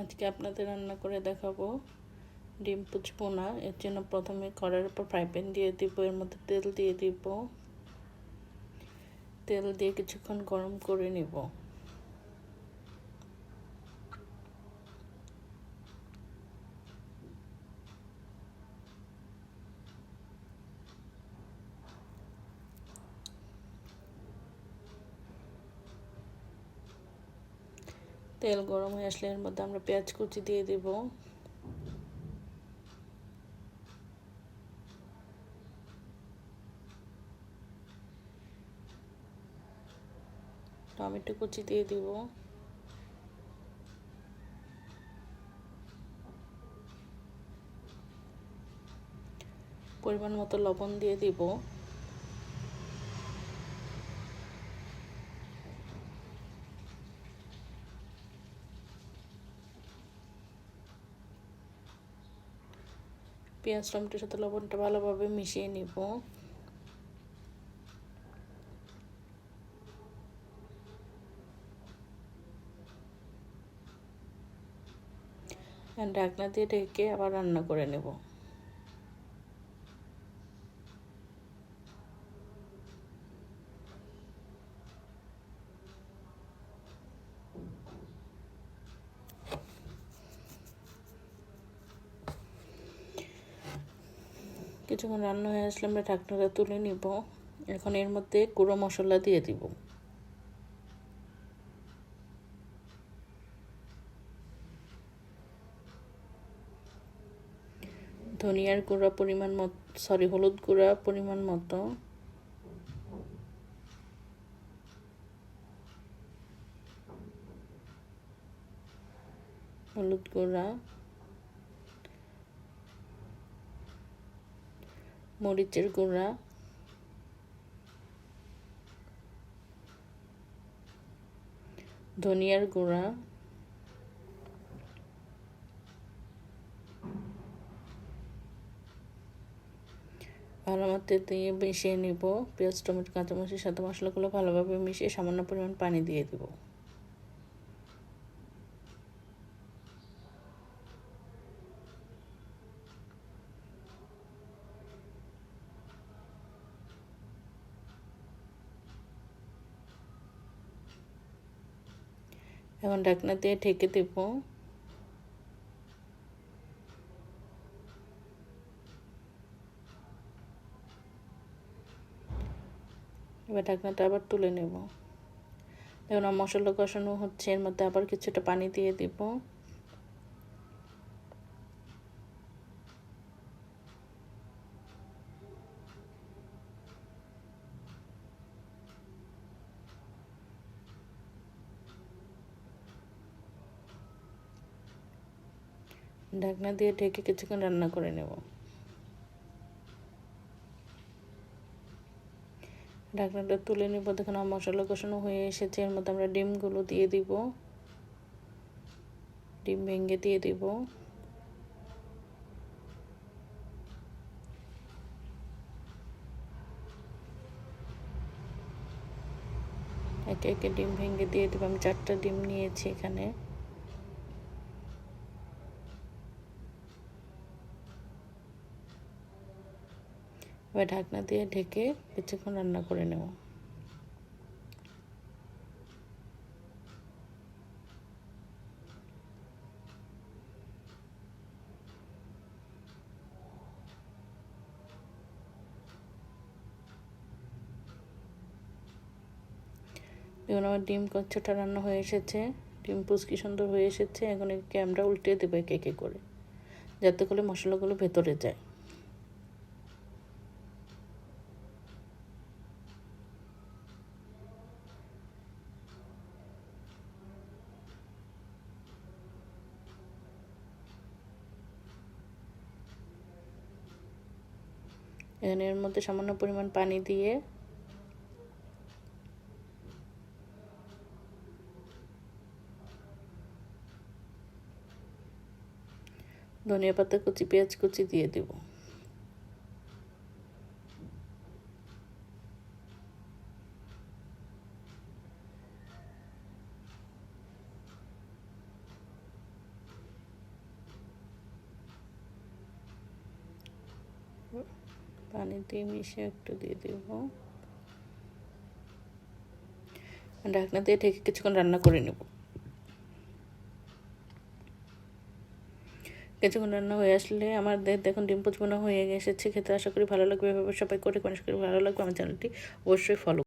আজকে আপনাদের রান্না করে দেখাবো। ডিম পুচবো না, এর জন্য প্রথমে কড়াইয়ের উপর ফ্রাই প্যান দিয়ে দিব, এর মধ্যে তেল দিয়ে দিব। তেল দিয়ে কিছুক্ষণ গরম করে নিব। তেল গরম হয়ে আসলে এর মধ্যে আমরা পেঁয়াজ কুচি দিয়ে দিব। টমেটো কুচি দিয়ে দিব। পরিমাণ মতো লবণ দিয়ে দিব। পেঁয়াজ টমেটোর সাথে লবণটা ভালোভাবে মিশিয়ে নিব। ঢাকনা দিয়ে ঢেকে আবার রান্না করে নেব। কিছুক্ষণ রান্না হয়ে আসলে আমরা ঢাকনাটা তুলে নিব। এখন এর মধ্যে গুঁড়ো মশলা দিয়ে দিব। ধনিয়ার গুঁড়া পরিমাণ মতো সরি হলুদ গুঁড়া পরিমাণ মতো। হলুদ গুঁড়া। মরিচের গুঁড়া। ধনিয়ার গুঁড়া। ভালো মতো দিয়ে মিশিয়ে নিব। পেঁয়াজ, টমেটো কাঁচামরিচের সাথে মশলাগুলো ভালোভাবে মিশিয়ে সামান্য পরিমাণ পানি দিয়ে দিব। এখন ঢাকনা দিয়ে ঢেকে দেব। এবার ঢাকনাটা আবার তুলে নেব। এখন মশলা কষানো হচ্ছে, এর মধ্যে আবার কিছুটা পানি দিয়ে দিব। ঢাকনা দিয়ে ঢেকে কিছুক্ষণ রান্না করে নেব। ঢাকনাটা তুলে নিব। দেখুন আমার মশলা কষানো হয়ে এসেছে। এর মধ্যে আমরা ডিমগুলো দিয়ে দিব। ডিম ভেঙে দিয়ে দিব। একে একে ডিম ভেঙে দিয়ে দেবো। আমি চারটা ডিম নিয়েছি এখানে। এবার ঢাকনা দিয়ে ঢেকে কিছুক্ষণ রান্না করে নেব। দেখুন, আমার ডিম কচ্ছটা রান্না হয়ে এসেছে। ডিম পুচকি সুন্দর হয়ে এসেছে। এখন একে আমরা উল্টে দেবো একে একে করে, যাতে করে মশলাগুলো ভেতরে যায়। এখানে এর মধ্যে সামান্য পরিমাণ পানি দিয়ে ধনিয়া পাতা কুচি পেঁয়াজ কুচি দিয়ে দেব। পানি দিয়ে মিশে একটু দিয়ে দেব। ঢাকনা দিয়ে ঢেকে কিছুক্ষণ রান্না করে নেব। কিছুক্ষণ রান্না হয়ে আসলে আমাদের দেখুন, ডিম পুচবোনা হয়ে এসেছে। খেতে আশা করি ভালো লাগবে। এভাবে সবাই করে আশা ভালো লাগবে। আমার চ্যানেলটি অবশ্যই ফলো